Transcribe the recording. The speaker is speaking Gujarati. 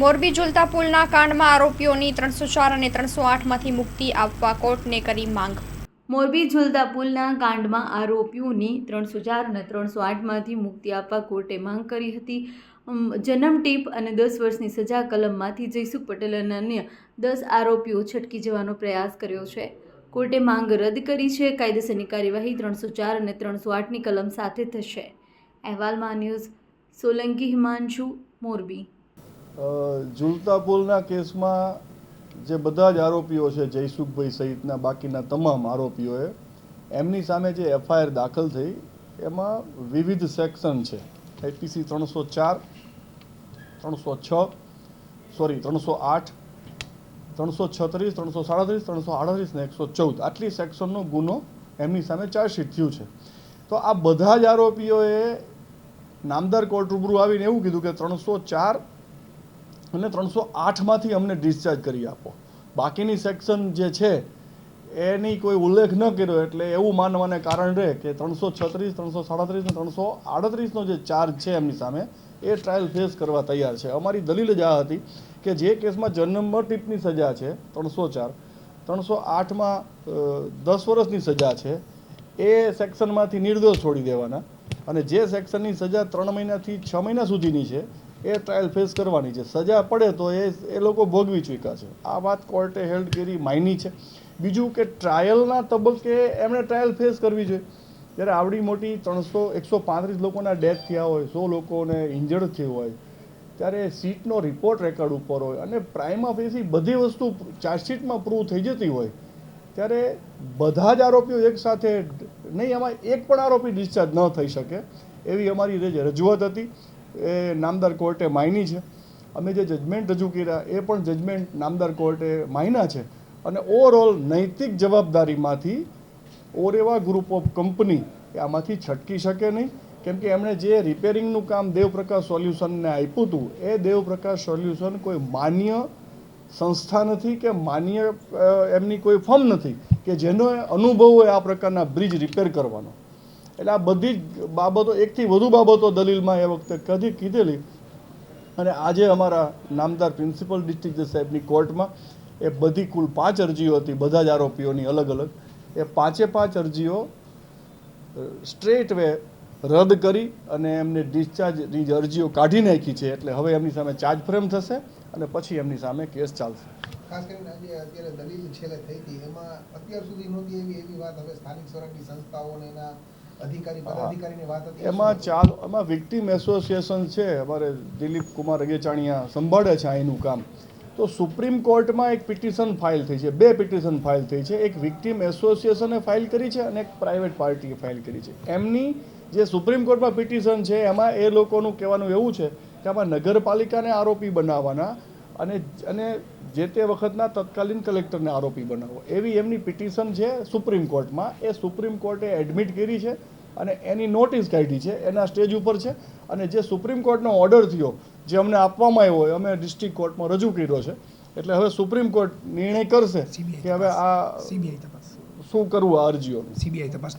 મોરબી ઝુલતા પુલના કાંડમાં આરોપીઓની ત્રણસો ચાર અને ત્રણસો આઠમાંથી મુક્તિ આપવા કોર્ટને કરી માંગ. મોરબી ઝુલતા પુલના કાંડમાં આરોપીઓની ત્રણસો ચાર અને ત્રણસો આઠમાંથી મુક્તિ આપવા કોર્ટે માંગ કરી હતી. જન્મ ટીપ અને દસ વર્ષની સજા કલમમાંથી જયસુખ પટેલ અને અન્ય દસ આરોપીઓ છટકી જવાનો પ્રયાસ કર્યો છે. કોર્ટે માંગ રદ કરી છે. કાયદેસરની કાર્યવાહી ત્રણસો ચાર અને ત્રણસો આઠની કલમ સાથે થશે. અહેવાલમાં ન્યૂઝ સોલંકી હિમાંશુ, મોરબી. ઝૂલતા પુલના કેસમાં જે બધા જ આરોપીઓ છે, જયસુખભાઈ સહિતના બાકીના તમામ આરોપીઓએ, એમની સામે જે એફઆઈઆર દાખલ થઈ, એમાં વિવિધ સેક્શન છે. આઈપીસી ત્રણસો ચાર, ત્રણસો છ, સોરી, ત્રણસો આઠ, ત્રણસો છત્રીસ, ત્રણસો સાડત્રીસ, ત્રણસો આડત્રીસ ને એકસો ચૌદ. આટલી સેક્શનનો ગુનો એમની સામે ચાર્જશીટ થયું છે. તો આ બધા જ આરોપીઓએ નામદાર કોર્ટ રૂબરૂ આવીને એવું કીધું કે ત્રણસો ચાર અને ત્રણસો આઠમાંથી અમને ડિસ્ચાર્જ કરી આપો. બાકીની સેક્શન જે છે, એની કોઈ ઉલ્લેખ ન કર્યો એટલે એવું માનવાને કારણ રહે કે ત્રણસો છત્રીસ, ત્રણસો સાડત્રીસ ને ત્રણસો આડત્રીસનો જે ચાર્જ છે એમની સામે, એ ટ્રાયલ ફેસ કરવા તૈયાર છે. અમારી દલીલ જ આ હતી કે જે કેસમાં જન્મ ટીપની સજા છે, ત્રણસો ચાર, ત્રણસો આઠમાં દસ વર્ષની સજા છે, એ સેક્શનમાંથી નિર્દોષ છોડી દેવાના. અને જે સેક્શનની સજા ત્રણ મહિનાથી છ મહિના સુધીની છે એ ટ્રાયલ ફેસ કરવાની છે. સજા પડે તો એ એ લોકો ભોગવી ચૂક્યા છે. આ વાત કોર્ટે હેલ્ડ કરી માયની છે. બીજું કે ટ્રાયલના તબક્કે એમણે ટ્રાયલ ફેસ કરવી જોઈએ. જ્યારે આવડી મોટી ત્રણસો, એકસો પાંત્રીસ લોકોના ડેથ થયા હોય, સો લોકોને ઇન્જર્ડ થયું હોય, ત્યારે સીટનો રિપોર્ટ રેકોર્ડ ઉપર હોય અને પ્રાઇમા ફેસી બધી વસ્તુ ચાર્જશીટમાં પ્રૂવ થઈ જતી હોય, ત્યારે બધા જ આરોપીઓ એકસાથે નહીં, એમાં એક પણ આરોપી ડિસ્ચાર્જ ન થઈ શકે, એવી અમારી રજૂઆત હતી. એ નામદાર કોર્ટે માયની છે. અમે જે જજમેન્ટ રજૂ કર્યા, એ પણ જજમેન્ટ નામદાર કોર્ટે માયના છે. અને ઓવરઓલ નૈતિક જવાબદારીમાંથી ઓરેવા ગ્રુપ ઓફ કંપની એ આમાંથી છટકી શકે નહીં. કેમ કે એમણે જે રિપેરિંગનું કામ દેવપ્રકાશ સોલ્યુશનને આપ્યું હતું, એ દેવપ્રકાશ સોલ્યુશન કોઈ માન્ય સંસ્થા નથી કે માન્ય એમની કોઈ ફર્મ નથી કે જેનો અનુભવ હોય આ પ્રકારના બ્રિજ રિપેર કરવાનો. એટલે આ બધી જ બાબતો, એકથી વધુ બાબતો દલીલમાં એ વખતે કદી કીધેલી. અને આજે અમારા નામદાર પ્રિન્સિપલ ડિસ્ટ્રિક્ટ જજ સાહેબની કોર્ટમાં એ બધી કુલ પાંચ અરજીઓ હતી, બધા જ આરોપીઓની અલગ અલગ. એ પાંચે પાંચ અરજીઓ સ્ટ્રેટ વે રદ કરી અને એમને ડિસ્ચાર્જની જે અરજીઓ કાઢી નાખી છે, એટલે હવે એમની સામે ચાર્જ ફ્રેમ થશે અને પછી એમની સામે કેસ ચાલશે. ખાસ કરીને આજે અત્યારે દલીલ છેલ્લે થઈ હતી. એમાં અત્યાર સુધી નહોતી એવી એવી વાત. હવે સ્થાનિક સ્વરાજની સંસ્થાઓને એના એમાં ચાલ એમાં વિક્ટીમ એસોસિએશન છે અમારે દિલીપ કુમાર અગેચાણીયા સંભાળે છે એનું કામ. તો સુપ્રીમ કોર્ટમાં એક પિટિશન ફાઇલ થઈ છે બે પિટિશન ફાઇલ થઈ છે. એક વિક્ટીમ એસોસિએશને ફાઇલ કરી છે અને એક પ્રાઇવેટ પાર્ટીએ ફાઇલ કરી છે. એમની જે સુપ્રીમ કોર્ટમાં પિટિશન છે એમાં એ લોકોનું કહેવાનું એવું છે કે આમાં નગરપાલિકાને આરોપી બનાવવાના અને અને જે તે વખતના તત્કાલીન કલેક્ટરને આરોપી બનાવો. એવી એમની પિટિશન છે સુપ્રીમ કોર્ટમાં. એ સુપ્રીમ કોર્ટે એડમિટ કરી છે અને એની નોટિસ કાઢી છે. એના સ્ટેજ ઉપર છે. અને જે સુપ્રીમ કોર્ટનો ઓર્ડર થયો જે અમને આપવામાં આવ્યો હોય અમે ડિસ્ટ્રિક્ટ કોર્ટમાં રજૂ કર્યો છે. એટલે હવે સુપ્રીમ કોર્ટ નિર્ણય કરશે કે હવે આ સીબીઆઈ તપાસ. શું કરવું આ અરજીઓનું? સીબીઆઈ તપાસ